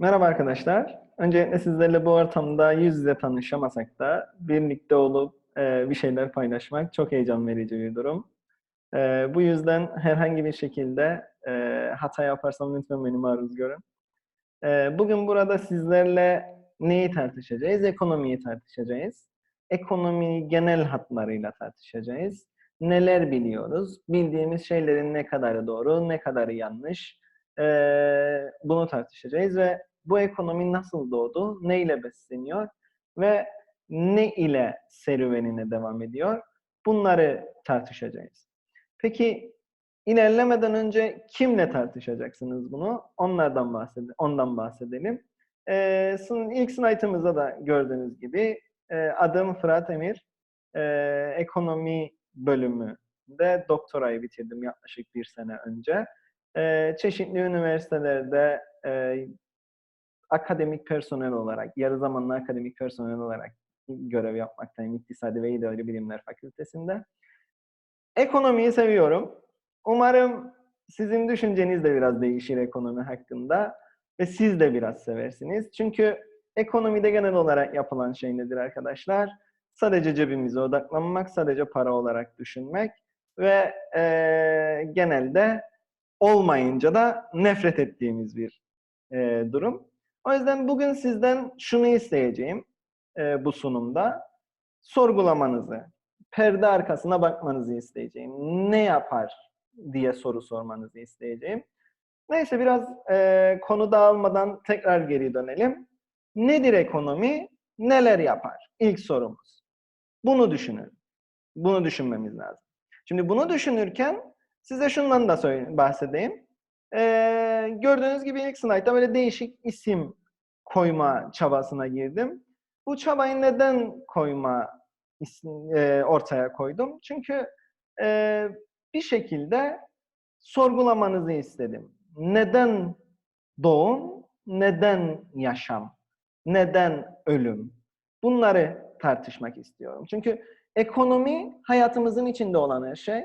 Merhaba arkadaşlar. Öncelikle sizlerle bu ortamda yüz yüze tanışamasak da birlikte olup e, bir şeyler paylaşmak çok heyecan verici bir durum. E, bu yüzden herhangi bir şekilde e, hata yaparsam lütfen beni maruz görün. E, bugün burada sizlerle neyi tartışacağız? Ekonomiyi tartışacağız. Ekonomiyi genel hatlarıyla tartışacağız. Neler biliyoruz? Bildiğimiz şeylerin ne kadarı doğru, ne kadarı yanlış? E, bunu tartışacağız ve bu ekonomi nasıl doğdu, ne ile besleniyor ve ne ile serüvenine devam ediyor? Bunları tartışacağız. Peki ilerlemeden önce kimle tartışacaksınız bunu? Onlardan bahsedelim. Ondan bahsedelim. Ee, ilk slaytımızda da gördüğünüz gibi adım Fırat Emir. E, ekonomi bölümünde doktorayı bitirdim yaklaşık bir sene önce. E, çeşitli üniversitelerde e, akademik personel olarak, yarı zamanlı akademik personel olarak görev yapmaktayım İktisadi ve İdari Bilimler Fakültesi'nde. Ekonomiyi seviyorum. Umarım sizin düşünceniz de biraz değişir ekonomi hakkında ve siz de biraz seversiniz. Çünkü ekonomide genel olarak yapılan şey nedir arkadaşlar? Sadece cebimize odaklanmak, sadece para olarak düşünmek ve e, genelde olmayınca da nefret ettiğimiz bir e, durum. O yüzden bugün sizden şunu isteyeceğim e, bu sunumda. Sorgulamanızı, perde arkasına bakmanızı isteyeceğim. Ne yapar diye soru sormanızı isteyeceğim. Neyse biraz e, konu dağılmadan tekrar geri dönelim. Nedir ekonomi? Neler yapar? İlk sorumuz. Bunu düşünün. Bunu düşünmemiz lazım. Şimdi bunu düşünürken size şundan da bahsedeyim. Ee, gördüğünüz gibi ilk slaytta böyle değişik isim koyma çabasına girdim. Bu çabayı neden koyma e, ortaya koydum? Çünkü e, bir şekilde sorgulamanızı istedim. Neden doğum, neden yaşam, neden ölüm? Bunları tartışmak istiyorum. Çünkü ekonomi hayatımızın içinde olan her şey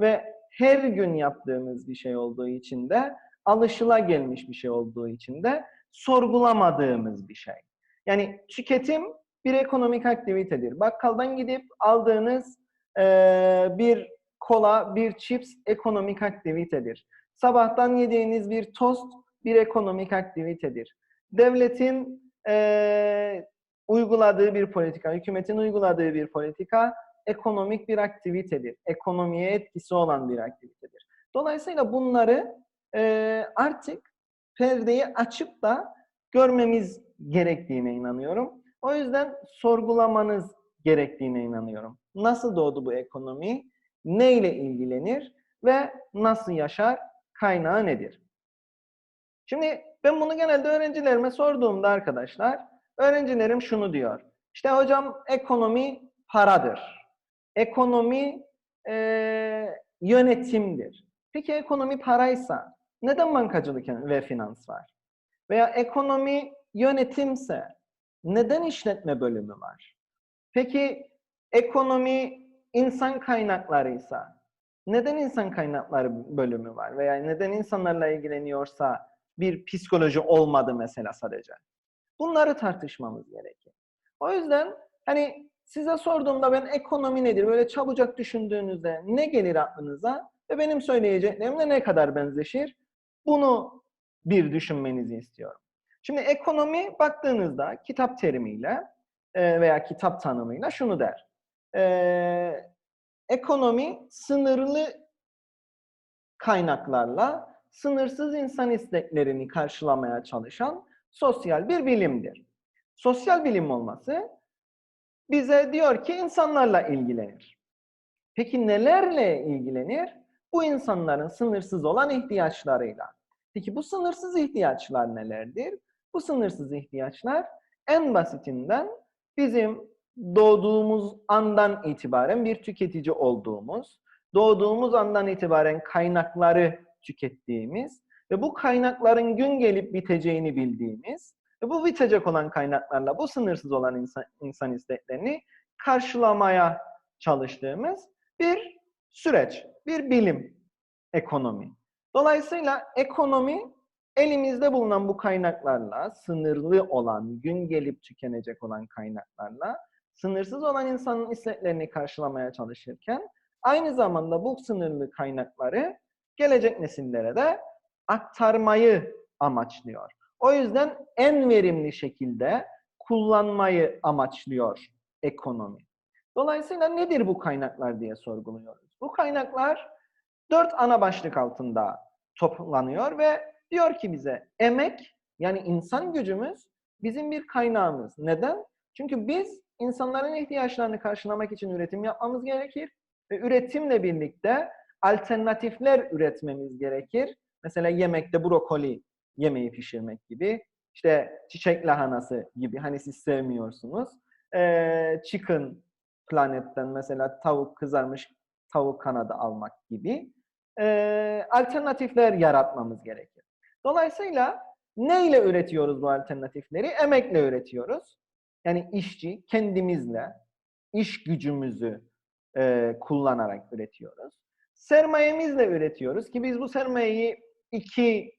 ve her gün yaptığımız bir şey olduğu için de alışıla gelmiş bir şey olduğu için de sorgulamadığımız bir şey. Yani tüketim bir ekonomik aktivitedir. Bakkaldan gidip aldığınız e, bir kola, bir chips ekonomik aktivitedir. Sabahtan yediğiniz bir tost bir ekonomik aktivitedir. Devletin e, uyguladığı bir politika, hükümetin uyguladığı bir politika ekonomik bir aktivitedir. Ekonomiye etkisi olan bir aktivitedir. Dolayısıyla bunları e, artık perdeyi açıp da görmemiz gerektiğine inanıyorum. O yüzden sorgulamanız gerektiğine inanıyorum. Nasıl doğdu bu ekonomi? Ne ile ilgilenir ve nasıl yaşar? Kaynağı nedir? Şimdi ben bunu genelde öğrencilerime sorduğumda arkadaşlar, öğrencilerim şunu diyor. İşte hocam ekonomi paradır. Ekonomi e, yönetimdir. Peki ekonomi paraysa neden bankacılık ve finans var? Veya ekonomi yönetimse neden işletme bölümü var? Peki ekonomi insan kaynaklarıysa neden insan kaynakları bölümü var? Veya neden insanlarla ilgileniyorsa bir psikoloji olmadı mesela sadece? Bunları tartışmamız gerekir. O yüzden hani size sorduğumda ben ekonomi nedir böyle çabucak düşündüğünüzde ne gelir aklınıza ve benim söyleyeceklerimle ne kadar benzeşir? Bunu bir düşünmenizi istiyorum. Şimdi ekonomi baktığınızda kitap terimiyle e, veya kitap tanımıyla şunu der. Ee, ekonomi sınırlı kaynaklarla sınırsız insan isteklerini karşılamaya çalışan sosyal bir bilimdir. Sosyal bilim olması bize diyor ki insanlarla ilgilenir. Peki nelerle ilgilenir? Bu insanların sınırsız olan ihtiyaçlarıyla. Peki bu sınırsız ihtiyaçlar nelerdir? Bu sınırsız ihtiyaçlar en basitinden bizim doğduğumuz andan itibaren bir tüketici olduğumuz, doğduğumuz andan itibaren kaynakları tükettiğimiz ve bu kaynakların gün gelip biteceğini bildiğimiz ve bu bitecek olan kaynaklarla bu sınırsız olan insan, insan isteklerini karşılamaya çalıştığımız bir süreç, bir bilim ekonomi. Dolayısıyla ekonomi elimizde bulunan bu kaynaklarla, sınırlı olan, gün gelip tükenecek olan kaynaklarla, sınırsız olan insanın isteklerini karşılamaya çalışırken, aynı zamanda bu sınırlı kaynakları gelecek nesillere de aktarmayı amaçlıyor. O yüzden en verimli şekilde kullanmayı amaçlıyor ekonomi. Dolayısıyla nedir bu kaynaklar diye sorguluyoruz. Bu kaynaklar dört ana başlık altında toplanıyor ve diyor ki bize emek yani insan gücümüz bizim bir kaynağımız. Neden? Çünkü biz insanların ihtiyaçlarını karşılamak için üretim yapmamız gerekir ve üretimle birlikte alternatifler üretmemiz gerekir. Mesela yemekte brokoli yemeği pişirmek gibi, işte çiçek lahanası gibi hani siz sevmiyorsunuz. Ee, chicken planetten mesela tavuk kızarmış tavuk kanadı almak gibi e, alternatifler yaratmamız gerekir. Dolayısıyla ne ile üretiyoruz bu alternatifleri? Emekle üretiyoruz. Yani işçi kendimizle iş gücümüzü e, kullanarak üretiyoruz. Sermayemizle üretiyoruz ki biz bu sermayeyi iki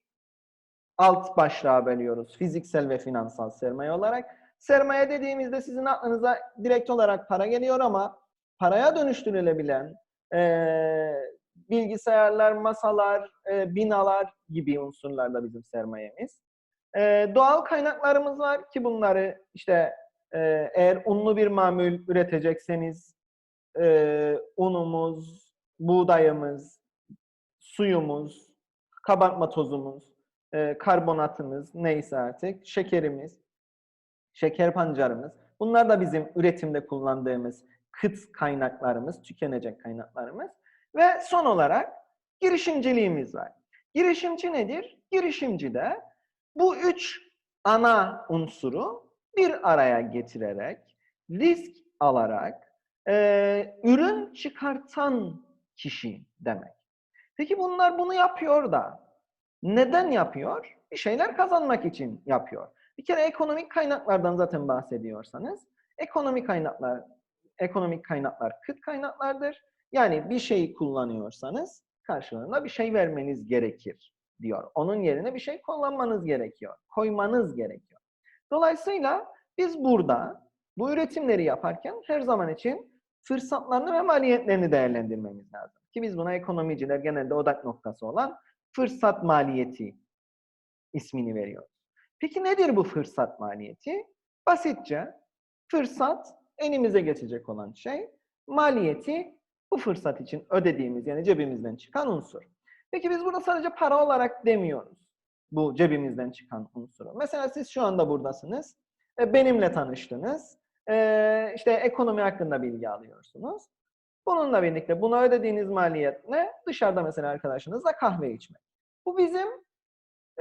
alt başlığa bölüyoruz. Fiziksel ve finansal sermaye olarak. Sermaye dediğimizde sizin aklınıza direkt olarak para geliyor ama paraya dönüştürülebilen e, bilgisayarlar, masalar, e, binalar gibi unsurlar da bizim sermayemiz. E, doğal kaynaklarımız var ki bunları işte e, eğer unlu bir mamul üretecekseniz e, unumuz, buğdayımız, suyumuz, kabartma tozumuz, e, karbonatımız neyse artık, şekerimiz, şeker pancarımız. Bunlar da bizim üretimde kullandığımız kıt kaynaklarımız, tükenecek kaynaklarımız. Ve son olarak girişimciliğimiz var. Girişimci nedir? Girişimci de bu üç ana unsuru bir araya getirerek, risk alarak, e, ürün çıkartan kişi demek. Peki bunlar bunu yapıyor da neden yapıyor? Bir şeyler kazanmak için yapıyor. Bir kere ekonomik kaynaklardan zaten bahsediyorsanız, ekonomik kaynaklar ekonomik kaynaklar kıt kaynaklardır. Yani bir şeyi kullanıyorsanız karşılığında bir şey vermeniz gerekir diyor. Onun yerine bir şey kullanmanız gerekiyor. Koymanız gerekiyor. Dolayısıyla biz burada bu üretimleri yaparken her zaman için fırsatlarını ve maliyetlerini değerlendirmemiz lazım. Ki biz buna ekonomiciler genelde odak noktası olan fırsat maliyeti ismini veriyoruz. Peki nedir bu fırsat maliyeti? Basitçe fırsat elimize geçecek olan şey, maliyeti bu fırsat için ödediğimiz yani cebimizden çıkan unsur. Peki biz burada sadece para olarak demiyoruz bu cebimizden çıkan unsuru. Mesela siz şu anda buradasınız, e, benimle tanıştınız, e, işte ekonomi hakkında bilgi alıyorsunuz. Bununla birlikte buna ödediğiniz maliyet ne? Dışarıda mesela arkadaşınızla kahve içmek. Bu bizim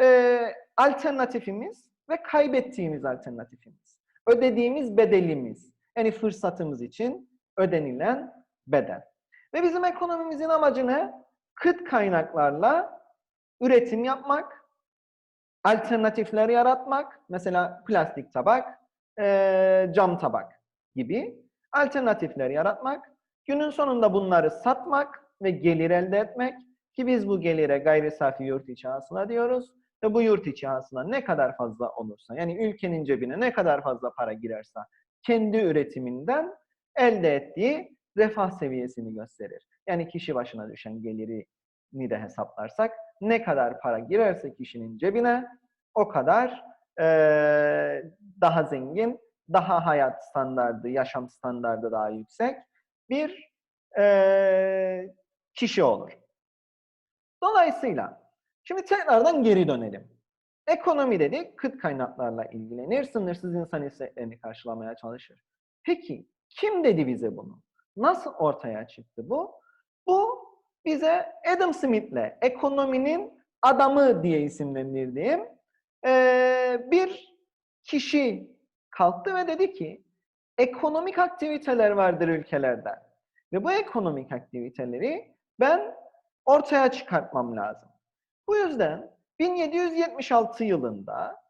e, alternatifimiz ve kaybettiğimiz alternatifimiz. Ödediğimiz bedelimiz. Yani fırsatımız için ödenilen bedel. Ve bizim ekonomimizin amacı ne? Kıt kaynaklarla üretim yapmak, alternatifler yaratmak, mesela plastik tabak, cam tabak gibi alternatifler yaratmak, günün sonunda bunları satmak ve gelir elde etmek ki biz bu gelire gayri safi yurt içi hasıla diyoruz ve bu yurt içi hasıla ne kadar fazla olursa yani ülkenin cebine ne kadar fazla para girerse kendi üretiminden elde ettiği refah seviyesini gösterir. Yani kişi başına düşen gelirini de hesaplarsak ne kadar para girerse kişinin cebine o kadar e, daha zengin, daha hayat standardı, yaşam standardı daha yüksek bir e, kişi olur. Dolayısıyla şimdi tekrardan geri dönelim. Ekonomi dedik, kıt kaynaklarla ilgilenir, sınırsız insan isteklerini karşılamaya çalışır. Peki kim dedi bize bunu? Nasıl ortaya çıktı bu? Bu bize Adam Smith'le ekonominin adamı diye isimlendirdiğim bir kişi kalktı ve dedi ki ekonomik aktiviteler vardır ülkelerde. Ve bu ekonomik aktiviteleri ben ortaya çıkartmam lazım. Bu yüzden 1776 yılında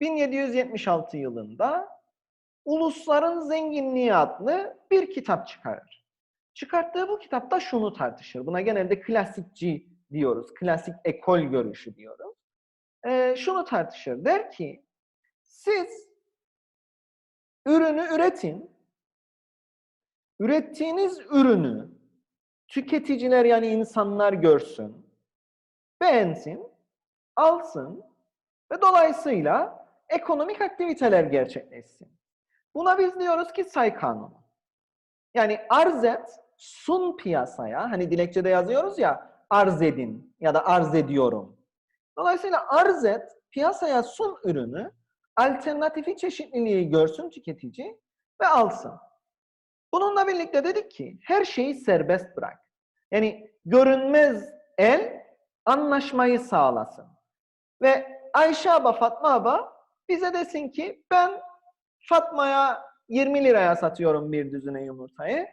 1776 yılında Ulusların Zenginliği adlı bir kitap çıkarır. Çıkarttığı bu kitapta şunu tartışır. Buna genelde klasikçi diyoruz. Klasik ekol görüşü diyoruz. e, şunu tartışır. Der ki siz ürünü üretin. Ürettiğiniz ürünü tüketiciler yani insanlar görsün, beğensin, alsın ve dolayısıyla ekonomik aktiviteler gerçekleşsin. Buna biz diyoruz ki say kanunu. Yani arz et, sun piyasaya, hani dilekçede yazıyoruz ya arz edin ya da arz ediyorum. Dolayısıyla arz et, piyasaya sun ürünü, alternatifi çeşitliliği görsün tüketici ve alsın. Bununla birlikte dedik ki her şeyi serbest bırak. Yani görünmez el anlaşmayı sağlasın. Ve Ayşe Aba, Fatma Aba bize desin ki ben Fatma'ya 20 liraya satıyorum bir düzine yumurtayı.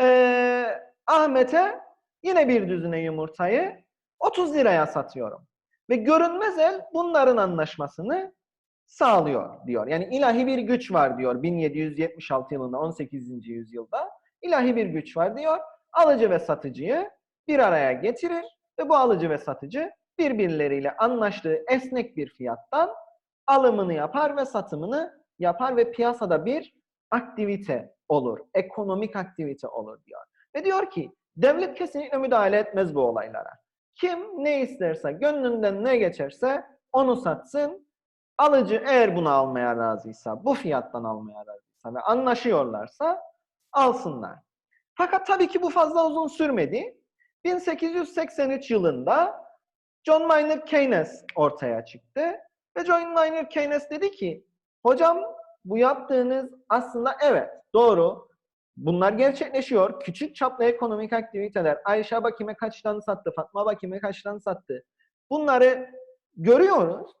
Ee, Ahmet'e yine bir düzine yumurtayı 30 liraya satıyorum. Ve görünmez el bunların anlaşmasını sağlıyor diyor. Yani ilahi bir güç var diyor 1776 yılında 18. yüzyılda. ilahi bir güç var diyor. Alıcı ve satıcıyı bir araya getirir ve bu alıcı ve satıcı birbirleriyle anlaştığı esnek bir fiyattan alımını yapar ve satımını yapar ve piyasada bir aktivite olur. Ekonomik aktivite olur diyor. Ve diyor ki devlet kesinlikle müdahale etmez bu olaylara. Kim ne isterse, gönlünden ne geçerse onu satsın. Alıcı eğer bunu almaya razıysa, bu fiyattan almaya razıysa ve anlaşıyorlarsa alsınlar. Fakat tabii ki bu fazla uzun sürmedi. 1883 yılında John Maynard Keynes ortaya çıktı. Ve John Maynard Keynes dedi ki, hocam bu yaptığınız aslında evet doğru. Bunlar gerçekleşiyor. Küçük çaplı ekonomik aktiviteler. Ayşe bakime kaçtan sattı, Fatma bakime kaçtan sattı. Bunları görüyoruz.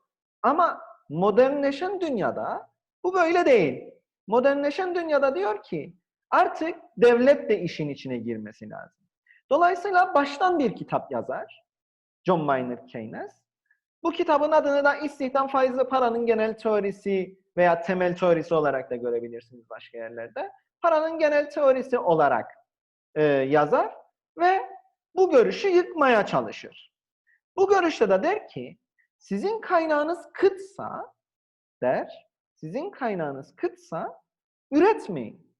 Ama modernleşen dünyada bu böyle değil. Modernleşen dünyada diyor ki artık devlet de işin içine girmesi lazım. Dolayısıyla baştan bir kitap yazar. John Maynard Keynes. Bu kitabın adını da istihdam faizli paranın genel teorisi veya temel teorisi olarak da görebilirsiniz başka yerlerde. Paranın genel teorisi olarak e, yazar ve bu görüşü yıkmaya çalışır. Bu görüşte de der ki sizin kaynağınız kıtsa der, sizin kaynağınız kıtsa üretmeyin.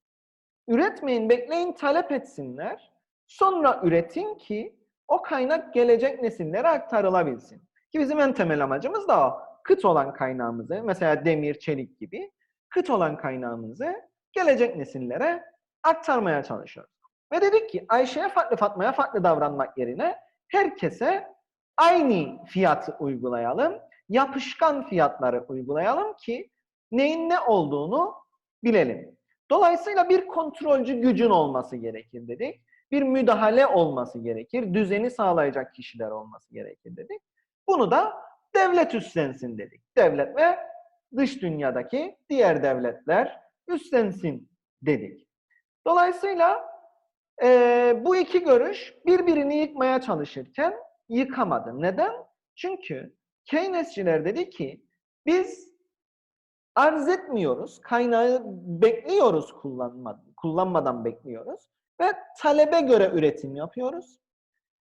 Üretmeyin, bekleyin, talep etsinler. Sonra üretin ki o kaynak gelecek nesillere aktarılabilsin. Ki bizim en temel amacımız da o. Kıt olan kaynağımızı, mesela demir, çelik gibi kıt olan kaynağımızı gelecek nesillere aktarmaya çalışıyoruz. Ve dedik ki Ayşe'ye farklı Fatma'ya farklı davranmak yerine herkese aynı fiyatı uygulayalım. Yapışkan fiyatları uygulayalım ki neyin ne olduğunu bilelim. Dolayısıyla bir kontrolcü gücün olması gerekir dedik. Bir müdahale olması gerekir. Düzeni sağlayacak kişiler olması gerekir dedik. Bunu da devlet üstlensin dedik. Devlet ve dış dünyadaki diğer devletler üstlensin dedik. Dolayısıyla e, bu iki görüş birbirini yıkmaya çalışırken yıkamadı. Neden? Çünkü Keynesçiler dedi ki biz arz etmiyoruz, kaynağı bekliyoruz kullanmadan, kullanmadan bekliyoruz ve talebe göre üretim yapıyoruz.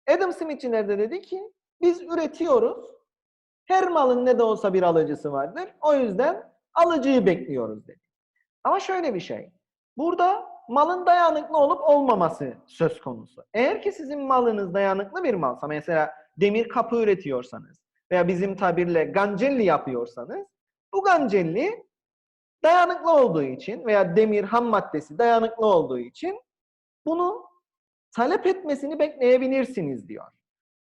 Adam Smith'çiler de dedi ki biz üretiyoruz, her malın ne de olsa bir alıcısı vardır. O yüzden alıcıyı bekliyoruz dedi. Ama şöyle bir şey. Burada malın dayanıklı olup olmaması söz konusu. Eğer ki sizin malınız dayanıklı bir malsa, mesela demir kapı üretiyorsanız veya bizim tabirle gancelli yapıyorsanız, bu gancelli dayanıklı olduğu için veya demir ham maddesi dayanıklı olduğu için bunu talep etmesini bekleyebilirsiniz diyor.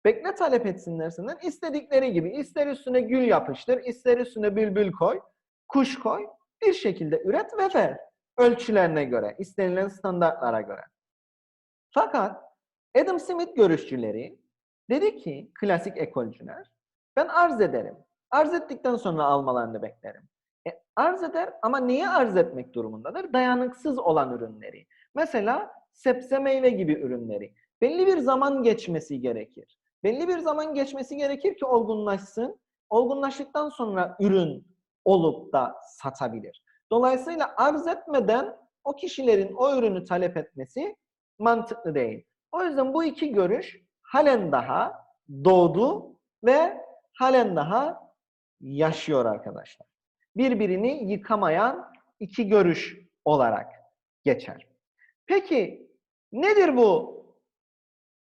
Bekle talep etsinler senden. istedikleri gibi ister üstüne gül yapıştır, ister üstüne bülbül koy, kuş koy. Bir şekilde üret ve ver. Ölçülerine göre, istenilen standartlara göre. Fakat Adam Smith görüşçüleri dedi ki klasik ekolcüler ben arz ederim. Arz ettikten sonra almalarını beklerim. E, arz eder ama niye arz etmek durumundadır? Dayanıksız olan ürünleri. Mesela sebze meyve gibi ürünleri. Belli bir zaman geçmesi gerekir. Belli bir zaman geçmesi gerekir ki olgunlaşsın. Olgunlaştıktan sonra ürün olup da satabilir. Dolayısıyla arz etmeden o kişilerin o ürünü talep etmesi mantıklı değil. O yüzden bu iki görüş halen daha doğdu ve halen daha yaşıyor arkadaşlar. Birbirini yıkamayan iki görüş olarak geçer. Peki nedir bu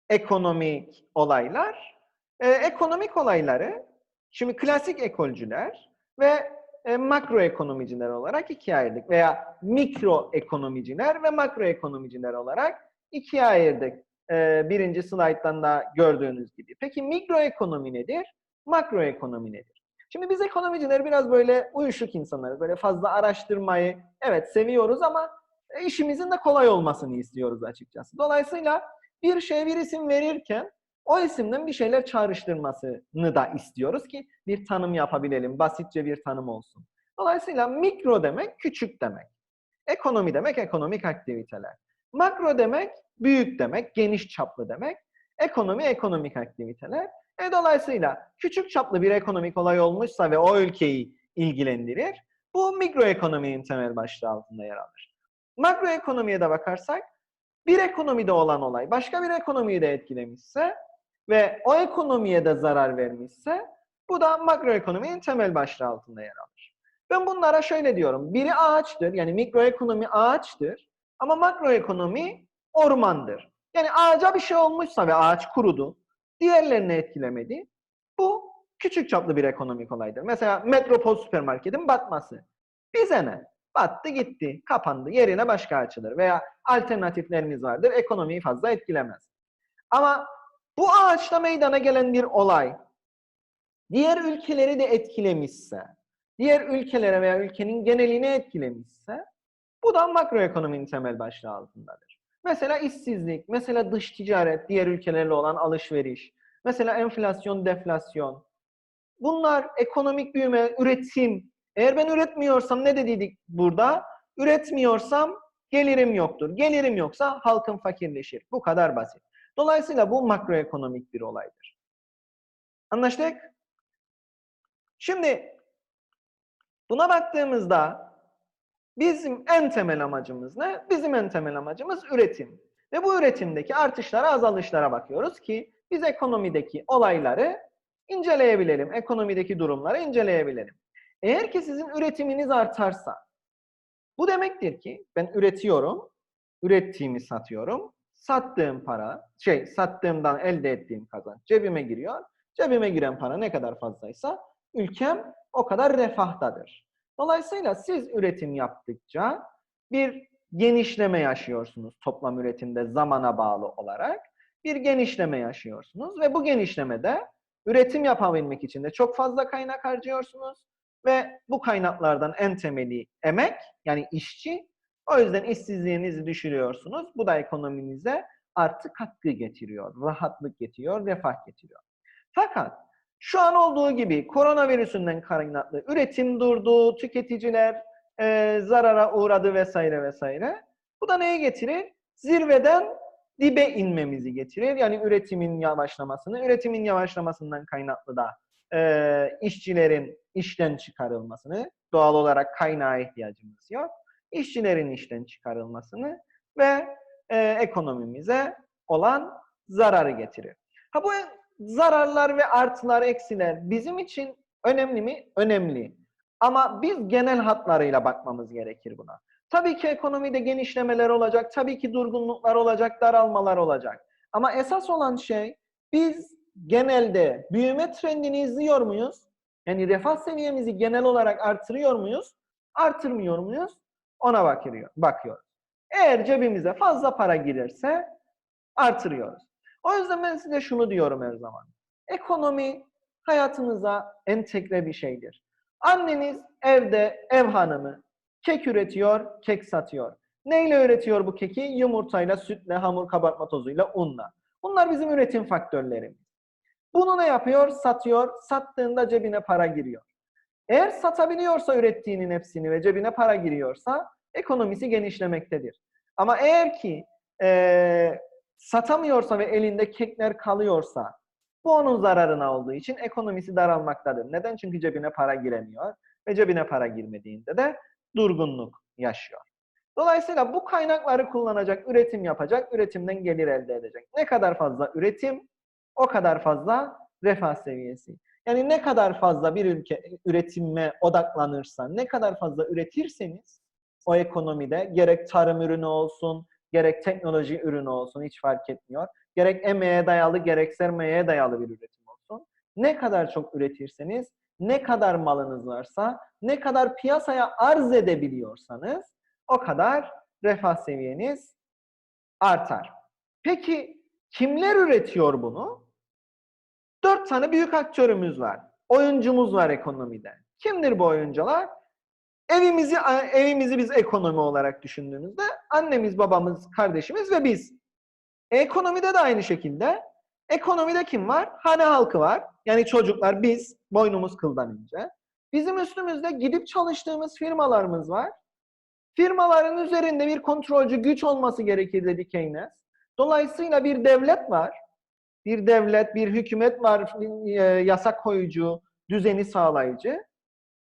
ekonomik olaylar? Ee, ekonomik olayları şimdi klasik ekolcüler ve e, makroekonomiciler olarak ikiye ayırdık veya mikroekonomiciler ve makroekonomiciler olarak ikiye ayırdık. Ee, birinci slayttan da gördüğünüz gibi. Peki mikroekonomi nedir? Makroekonomi nedir? Şimdi biz ekonomiciler biraz böyle uyuşuk insanlarız. Böyle fazla araştırmayı evet seviyoruz ama e, işimizin de kolay olmasını istiyoruz açıkçası. Dolayısıyla bir şeye bir isim verirken o isimden bir şeyler çağrıştırmasını da istiyoruz ki bir tanım yapabilelim. Basitçe bir tanım olsun. Dolayısıyla mikro demek küçük demek. Ekonomi demek ekonomik aktiviteler. Makro demek büyük demek, geniş çaplı demek. Ekonomi ekonomik aktiviteler. E dolayısıyla küçük çaplı bir ekonomik olay olmuşsa ve o ülkeyi ilgilendirir, bu mikroekonominin temel başlığı altında yer alır. Makroekonomiye de bakarsak, bir ekonomide olan olay başka bir ekonomiyi de etkilemişse ve o ekonomiye de zarar vermişse, bu da makroekonominin temel başlığı altında yer alır. Ben bunlara şöyle diyorum, biri ağaçtır, yani mikroekonomi ağaçtır ama makroekonomi ormandır. Yani ağaca bir şey olmuşsa ve ağaç kurudu, diğerlerini etkilemedi. Bu küçük çaplı bir ekonomik olaydır. Mesela Metropol süpermarketin batması. Bize ne? Battı gitti, kapandı, yerine başka açılır. Veya alternatifleriniz vardır, ekonomiyi fazla etkilemez. Ama bu ağaçta meydana gelen bir olay, diğer ülkeleri de etkilemişse, diğer ülkelere veya ülkenin genelini etkilemişse, bu da makroekonominin temel başlığı altındadır. Mesela işsizlik, mesela dış ticaret, diğer ülkelerle olan alışveriş, mesela enflasyon, deflasyon. Bunlar ekonomik büyüme, üretim. Eğer ben üretmiyorsam ne dediydik burada? Üretmiyorsam gelirim yoktur. Gelirim yoksa halkım fakirleşir. Bu kadar basit. Dolayısıyla bu makroekonomik bir olaydır. Anlaştık? Şimdi buna baktığımızda Bizim en temel amacımız ne? Bizim en temel amacımız üretim. Ve bu üretimdeki artışlara, azalışlara bakıyoruz ki biz ekonomideki olayları inceleyebilelim. Ekonomideki durumları inceleyebilelim. Eğer ki sizin üretiminiz artarsa, bu demektir ki ben üretiyorum, ürettiğimi satıyorum, sattığım para, şey sattığımdan elde ettiğim kazanç cebime giriyor. Cebime giren para ne kadar fazlaysa ülkem o kadar refahtadır. Dolayısıyla siz üretim yaptıkça bir genişleme yaşıyorsunuz toplam üretimde zamana bağlı olarak. Bir genişleme yaşıyorsunuz ve bu genişlemede üretim yapabilmek için de çok fazla kaynak harcıyorsunuz ve bu kaynaklardan en temeli emek yani işçi. O yüzden işsizliğinizi düşürüyorsunuz. Bu da ekonominize artı katkı getiriyor, rahatlık getiriyor, refah getiriyor. Fakat şu an olduğu gibi koronavirüsünden kaynaklı üretim durdu, tüketiciler e, zarara uğradı vesaire vesaire. Bu da neye getirir? Zirveden dibe inmemizi getirir. Yani üretimin yavaşlamasını, üretimin yavaşlamasından kaynaklı da e, işçilerin işten çıkarılmasını, doğal olarak kaynağa ihtiyacımız yok. İşçilerin işten çıkarılmasını ve e, ekonomimize olan zararı getirir. Ha bu zararlar ve artılar, eksiler bizim için önemli mi? Önemli. Ama biz genel hatlarıyla bakmamız gerekir buna. Tabii ki ekonomide genişlemeler olacak, tabii ki durgunluklar olacak, daralmalar olacak. Ama esas olan şey biz genelde büyüme trendini izliyor muyuz? Yani refah seviyemizi genel olarak artırıyor muyuz? Artırmıyor muyuz? Ona bakıyor, bakıyoruz. Eğer cebimize fazla para girerse artırıyoruz. O yüzden ben size şunu diyorum her zaman. Ekonomi hayatınıza entegre bir şeydir. Anneniz evde ev hanımı kek üretiyor, kek satıyor. Neyle üretiyor bu keki? Yumurtayla, sütle, hamur kabartma tozuyla, unla. Bunlar bizim üretim faktörlerimiz. Bunu ne yapıyor? Satıyor. Sattığında cebine para giriyor. Eğer satabiliyorsa ürettiğinin hepsini ve cebine para giriyorsa ekonomisi genişlemektedir. Ama eğer ki e, satamıyorsa ve elinde kekler kalıyorsa bu onun zararına olduğu için ekonomisi daralmaktadır. Neden? Çünkü cebine para giremiyor ve cebine para girmediğinde de durgunluk yaşıyor. Dolayısıyla bu kaynakları kullanacak, üretim yapacak, üretimden gelir elde edecek. Ne kadar fazla üretim, o kadar fazla refah seviyesi. Yani ne kadar fazla bir ülke üretime odaklanırsa, ne kadar fazla üretirseniz o ekonomide gerek tarım ürünü olsun, gerek teknoloji ürünü olsun hiç fark etmiyor. Gerek emeğe dayalı, gerek sermayeye dayalı bir üretim olsun. Ne kadar çok üretirseniz, ne kadar malınız varsa, ne kadar piyasaya arz edebiliyorsanız o kadar refah seviyeniz artar. Peki kimler üretiyor bunu? Dört tane büyük aktörümüz var. Oyuncumuz var ekonomide. Kimdir bu oyuncular? Evimizi evimizi biz ekonomi olarak düşündüğümüzde annemiz, babamız, kardeşimiz ve biz. Ekonomide de aynı şekilde. Ekonomide kim var? Hane halkı var. Yani çocuklar biz, boynumuz kıldan ince. Bizim üstümüzde gidip çalıştığımız firmalarımız var. Firmaların üzerinde bir kontrolcü güç olması gerekir dedi Keynes. Dolayısıyla bir devlet var. Bir devlet, bir hükümet var, e, yasak koyucu, düzeni sağlayıcı.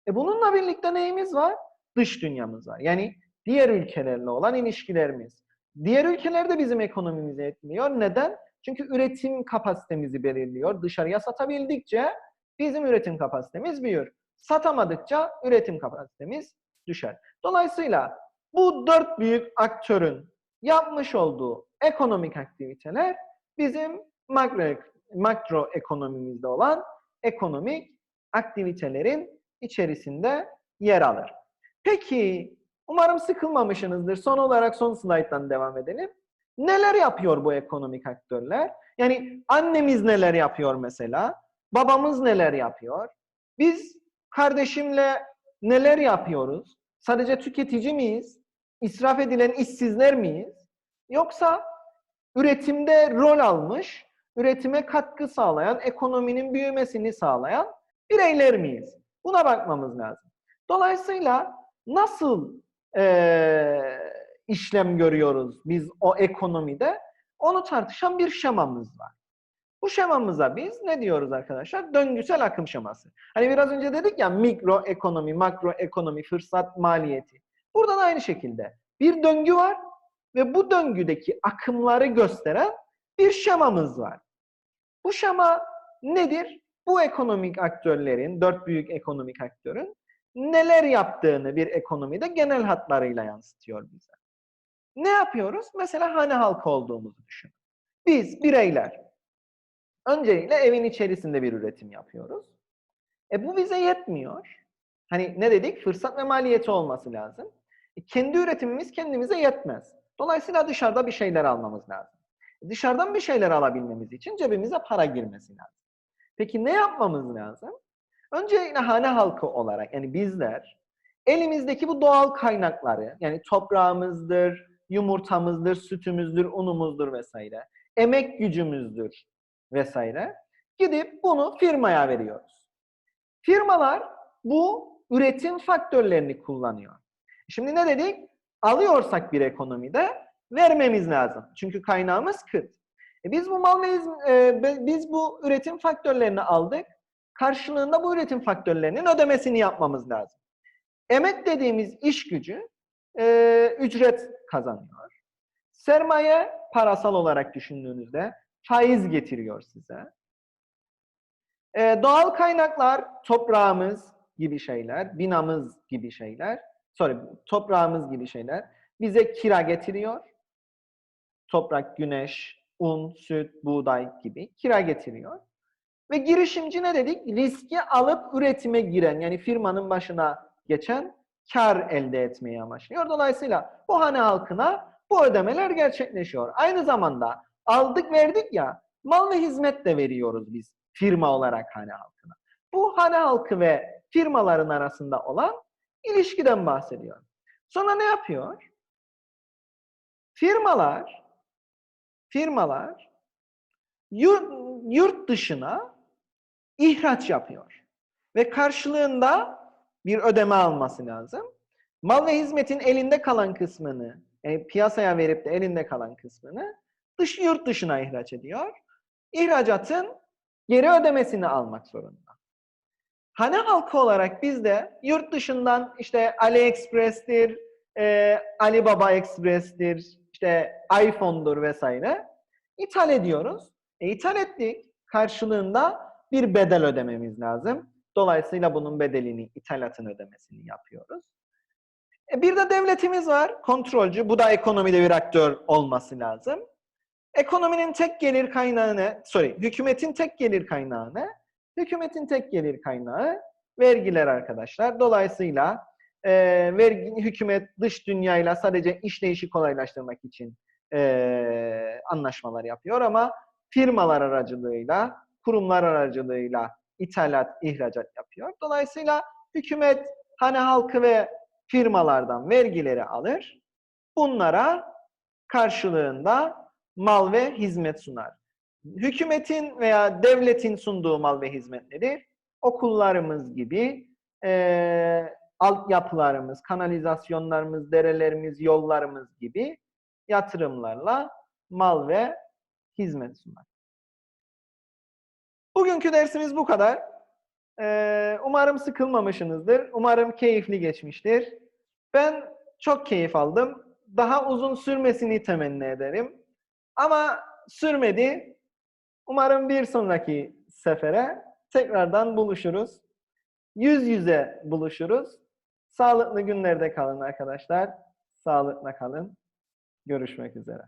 E bununla birlikte neyimiz var? Dış dünyamız var. Yani diğer ülkelerle olan ilişkilerimiz. Diğer ülkeler de bizim ekonomimizi etkiliyor. Neden? Çünkü üretim kapasitemizi belirliyor. Dışarıya satabildikçe bizim üretim kapasitemiz büyür. Satamadıkça üretim kapasitemiz düşer. Dolayısıyla bu dört büyük aktörün yapmış olduğu ekonomik aktiviteler bizim makro, makro ekonomimizde olan ekonomik aktivitelerin içerisinde yer alır. Peki, umarım sıkılmamışsınızdır. Son olarak son slayttan devam edelim. Neler yapıyor bu ekonomik aktörler? Yani annemiz neler yapıyor mesela? Babamız neler yapıyor? Biz kardeşimle neler yapıyoruz? Sadece tüketici miyiz? İsraf edilen işsizler miyiz? Yoksa üretimde rol almış, üretime katkı sağlayan, ekonominin büyümesini sağlayan bireyler miyiz? Buna bakmamız lazım. Dolayısıyla nasıl e, işlem görüyoruz biz o ekonomide? Onu tartışan bir şemamız var. Bu şemamıza biz ne diyoruz arkadaşlar? Döngüsel akım şeması. Hani biraz önce dedik ya mikro ekonomi, makro ekonomi, fırsat maliyeti. Burada da aynı şekilde bir döngü var ve bu döngüdeki akımları gösteren bir şemamız var. Bu şema nedir? Bu ekonomik aktörlerin, dört büyük ekonomik aktörün neler yaptığını bir ekonomide genel hatlarıyla yansıtıyor bize. Ne yapıyoruz? Mesela hane halkı olduğumuzu düşün. Biz bireyler öncelikle evin içerisinde bir üretim yapıyoruz. E bu bize yetmiyor. Hani ne dedik? Fırsat ve maliyeti olması lazım. E kendi üretimimiz kendimize yetmez. Dolayısıyla dışarıda bir şeyler almamız lazım. Dışarıdan bir şeyler alabilmemiz için cebimize para girmesi lazım. Peki ne yapmamız lazım? Öncelikle hane halkı olarak yani bizler elimizdeki bu doğal kaynakları yani toprağımızdır, yumurtamızdır, sütümüzdür, unumuzdur vesaire, emek gücümüzdür vesaire gidip bunu firmaya veriyoruz. Firmalar bu üretim faktörlerini kullanıyor. Şimdi ne dedik? Alıyorsak bir ekonomide vermemiz lazım. Çünkü kaynağımız kıt. E biz bu mal ve e, biz bu üretim faktörlerini aldık. Karşılığında bu üretim faktörlerinin ödemesini yapmamız lazım. Emek dediğimiz iş gücü e, ücret kazanıyor. Sermaye parasal olarak düşündüğünüzde faiz getiriyor size. E, doğal kaynaklar toprağımız gibi şeyler, binamız gibi şeyler, sorry toprağımız gibi şeyler bize kira getiriyor. Toprak, güneş, un, süt, buğday gibi kira getiriyor. Ve girişimci ne dedik? Riski alıp üretime giren yani firmanın başına geçen kar elde etmeyi amaçlıyor. Dolayısıyla bu hane halkına bu ödemeler gerçekleşiyor. Aynı zamanda aldık verdik ya mal ve hizmet de veriyoruz biz firma olarak hane halkına. Bu hane halkı ve firmaların arasında olan ilişkiden bahsediyor. Sonra ne yapıyor? Firmalar firmalar yurt, yurt dışına ihraç yapıyor. Ve karşılığında bir ödeme alması lazım. Mal ve hizmetin elinde kalan kısmını, yani piyasaya verip de elinde kalan kısmını dış yurt dışına ihraç ediyor. İhracatın geri ödemesini almak zorunda. Hane halkı olarak biz de yurt dışından işte AliExpress'tir, e, Alibaba Express'tir, işte iPhone'dur vesaire ithal ediyoruz. E, ithal ettik. Karşılığında bir bedel ödememiz lazım. Dolayısıyla bunun bedelini, ithalatın ödemesini yapıyoruz. E bir de devletimiz var, kontrolcü. Bu da ekonomide bir aktör olması lazım. Ekonominin tek gelir kaynağı ne? Sorry, hükümetin tek gelir kaynağı ne? Hükümetin tek gelir kaynağı vergiler arkadaşlar. Dolayısıyla e, vergi, hükümet dış dünyayla sadece işleyişi kolaylaştırmak için e, anlaşmalar yapıyor ama firmalar aracılığıyla, kurumlar aracılığıyla ithalat, ihracat yapıyor. Dolayısıyla hükümet hane halkı ve firmalardan vergileri alır. Bunlara karşılığında mal ve hizmet sunar. Hükümetin veya devletin sunduğu mal ve hizmetleri okullarımız gibi e, altyapılarımız, kanalizasyonlarımız, derelerimiz, yollarımız gibi yatırımlarla mal ve hizmet sunar. Bugünkü dersimiz bu kadar. Ee, umarım sıkılmamışsınızdır. Umarım keyifli geçmiştir. Ben çok keyif aldım. Daha uzun sürmesini temenni ederim. Ama sürmedi. Umarım bir sonraki sefere tekrardan buluşuruz. Yüz yüze buluşuruz. Sağlıklı günlerde kalın arkadaşlar. Sağlıkla kalın. Görüşmek üzere.